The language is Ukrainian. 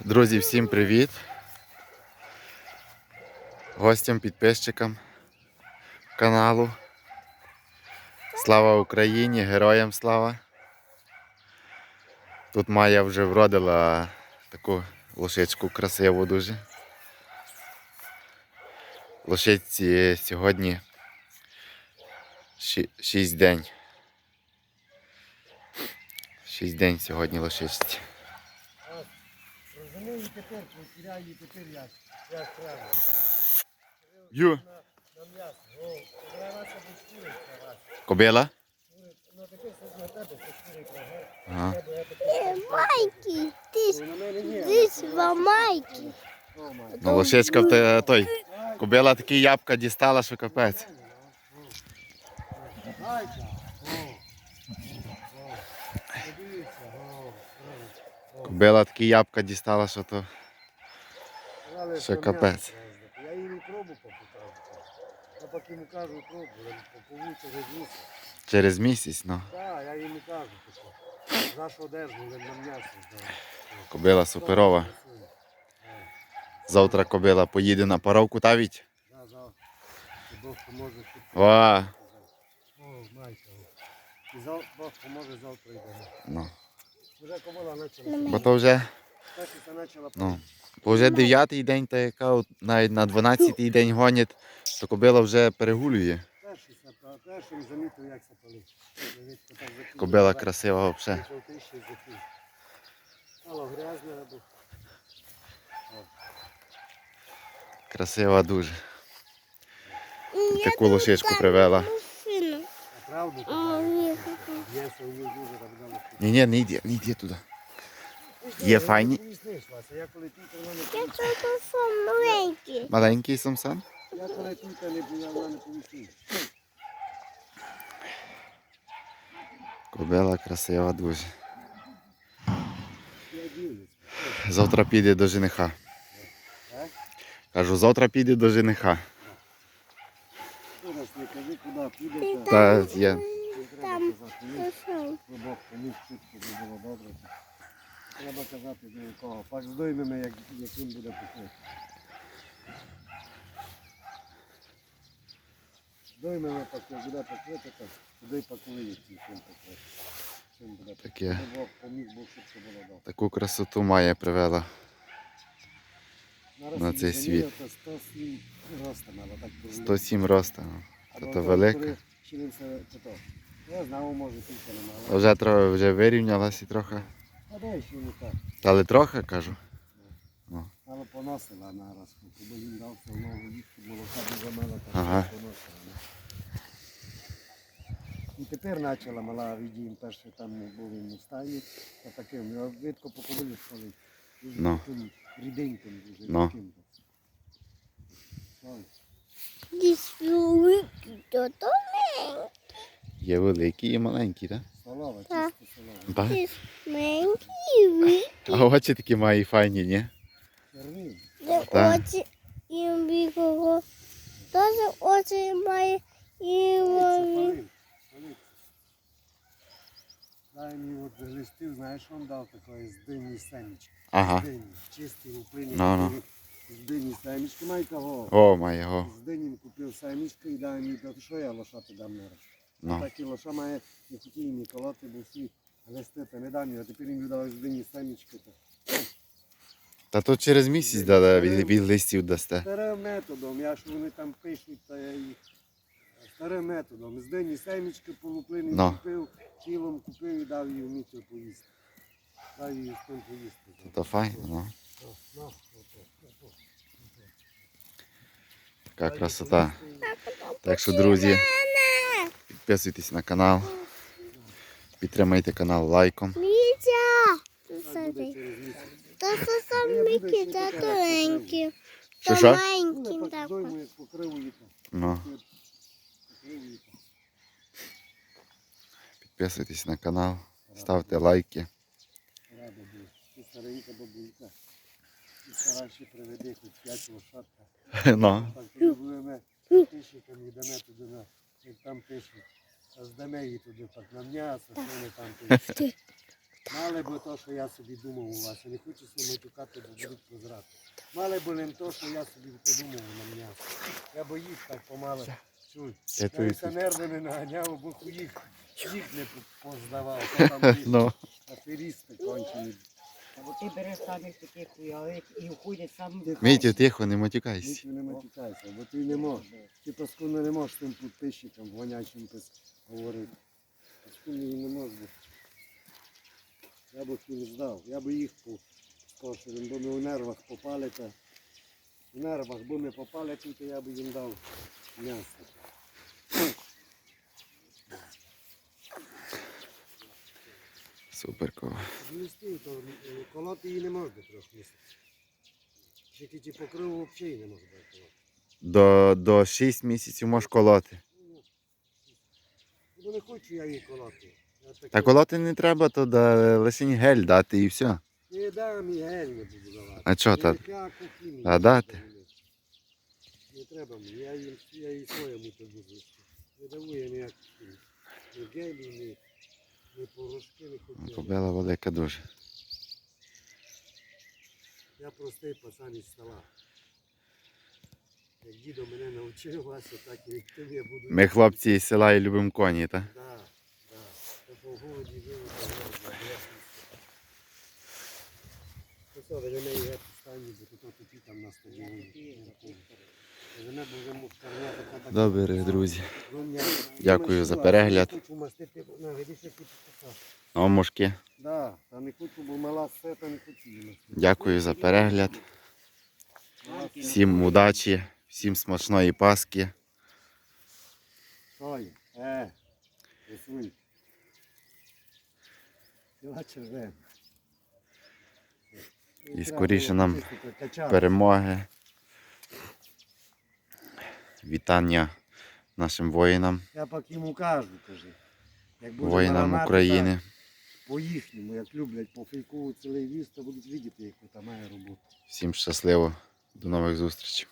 Друзі, всім привіт. Гостям, підписчикам каналу. Слава Україні, героям слава. Тут Майя вже вродила таку лошичку красиву дуже. Лошиці сьогодні 6 день. 6 день сьогодні лошичці. Розумію тепер, потеряю тепер як, як треба. Ю. На, м'ясо. О, треба це буде шкуриця вас. Кобила? Ну таке це на тебе, це. Ага. Майки, ти ж ти ж в майки. Ну, те- той. Кобила такі ябка дістала, що капець. Майка. О. О. Подивіться. О. Кобила такі ябка дістала, що то. Що капець. Я їй пробу попитав. Я поки йому кажу пробу, попову через місяць. Через місяць, ну. Так, я їм кажу, що одежу, на м'ясо. Кобила суперова. Завтра кобила поїде на паровку тавіть. Завтра. Ва. О, майка. І зав... Бог поможе завтра йдемо. Ну. Вже кобила почала. Бо то вже, ну, бо вже дев'ятий день, та яка от навіть на дванадцятий день гонять, то кобила вже перегулює. Перший замітив, як сапали. Дивіться. Кобила красива взагалі. Мало грязне, або Красива дуже. Таку лошичку привела. Машину. правду А, казав. ні. Є свою дуже равдало. Ні, ні, не йди, не йди туди. Є файні? Я повісила. тут сам маленький. Маленький самсан. Я коли тільки не була, вона не повісила. Кобила красива дуже. Завтра піде до жениха. Кажу, завтра піде до жениха. Та я. Треба Там. казати. Пішов. Бог поміг чітко, би було добре. Треба казати до якого. Пак здоймемо, як, яким буде піти. Здоймемо, пак як буде покрити, так туди пакує ці чим покрити. Чим буде покрити. Таке. Бог поміг, Бог щоб було добре. Таку красоту має привела. Зараз На цей то 107 роста мало, так повинно. 107 роста. ну. Або то то, велика. коли вчинився, то то. Я знав, може, тільки не А. Вже трохи вже вирівнялась і трохи. А дай ще не так. Але трохи кажу. Але поносила нараз, бо він дав все одно їсти, молока дуже мало, так Ага. поносила. не. І тепер почала мала віддієм, перше там був він у стайні, та таким, його видко по ковалі спалить. Дуже Ну. таким ріденьким дуже, Ну. таким. Ой, Десь великий, то то маленький. Є великі і маленькі, так? Солова, Так. Так? Ти маленький і великий. А очі такі має файні, ні? Так. очі і бігого. Теж очі має і палив. Дай мені от листів, знаєш, він дав такої з дині семечки. Ага. З дині, чистий у. Ну, ну. З дині семечки, май того. О, має го. З дині купив семечки і дай мені, то що я лошати дам на раз. Ну. Так і лоша має не хотів ні колоти, бо всі листити не дам, а тепер їм дав з дині семечки. То. Та то через місяць дали від, від листів дасте. Старим методом, я ж вони там пишуть, та я їх. Старим методом. З дині семечки полуплини Ну. купив, тілом купив і дав їй вміти поїсти. Дав їй з тим поїсти. То файно, ну. Ну, ну. Така красота. Так що, друзі, підписуйтесь на канал. Підтримайте канал лайком. Мітя! Та це сам Мікі, та тоненький. Що, що? Ну, так. Ну, підписуйтесь на канал, ставте лайки. Рада буде. Ти старенька бабулька. І старайші приведи хоч п'ять лошадка. Ну, Так, будемо пишемо, йдемо туди, на, як там пишуть. А здаме її туди так на м'ясо, що вони там тут. Мали би то, що я собі думав у вас. Я не хочу себе матюкати, бо будуть прозрати. Мали би їм то, що я собі подумав на м'ясо. Я б їх так помало. Чуй. Я Я твої нерви не наганяв, бо їх, їх не поздавав. То там їх Ну, аферісти кончені. Бо ти береш самих таких хуявих і входять сам Мітю, тихо, не матюкайся. Нічого не матюкайся, бо ти не можеш. Ти паскуно не можеш тим підписчикам вонячим пис говорити. Паскуно і не можеш. Я б їх не здав. Я б їх по поширим, бо ми у нервах попали та в нервах, бо ми попали тут, то я б їм дав м'ясо. Супер кова. Змістив, то е, колоти її не можна трохи місяць. Тільки ті покриву взагалі не можна колоти. До, до 6 місяців можеш колоти. Бо не хочу я її колоти. Я таке- Та колоти не треба, то да, лишень гель дати і все. Не дам і гель не буду давати. А чого та? Та дати. Не треба мені, я їм я їй своєму то буду. Не даю я хімій. Ні гелі, ні. Кобила велика дуже. Я простий пацан із села. Як дідо мене навчив Вася, так і тим я буду. Ми хлопці із села і любимо коні, так? Да, да. По голоді бо тут такі там на стадіоні. Така. Добре, друзі. Дякую за перегляд. Хочу мастити, на, видиш, які підписав. О, мушки. Да, та не хочу, бо мала все, та не хочу. Дякую за перегляд. Всім удачі, всім смачної паски. Є? Е, рисуй. Діла червена. І скоріше нам Перемоги. Вітання нашим воїнам, Я пак йому кажу, кажи. Як буде воїнам наламати, України. Так, По їхньому, як люблять по цілий віз, то будуть видіти, яку там має роботу. Всім щасливо. До нових зустрічей.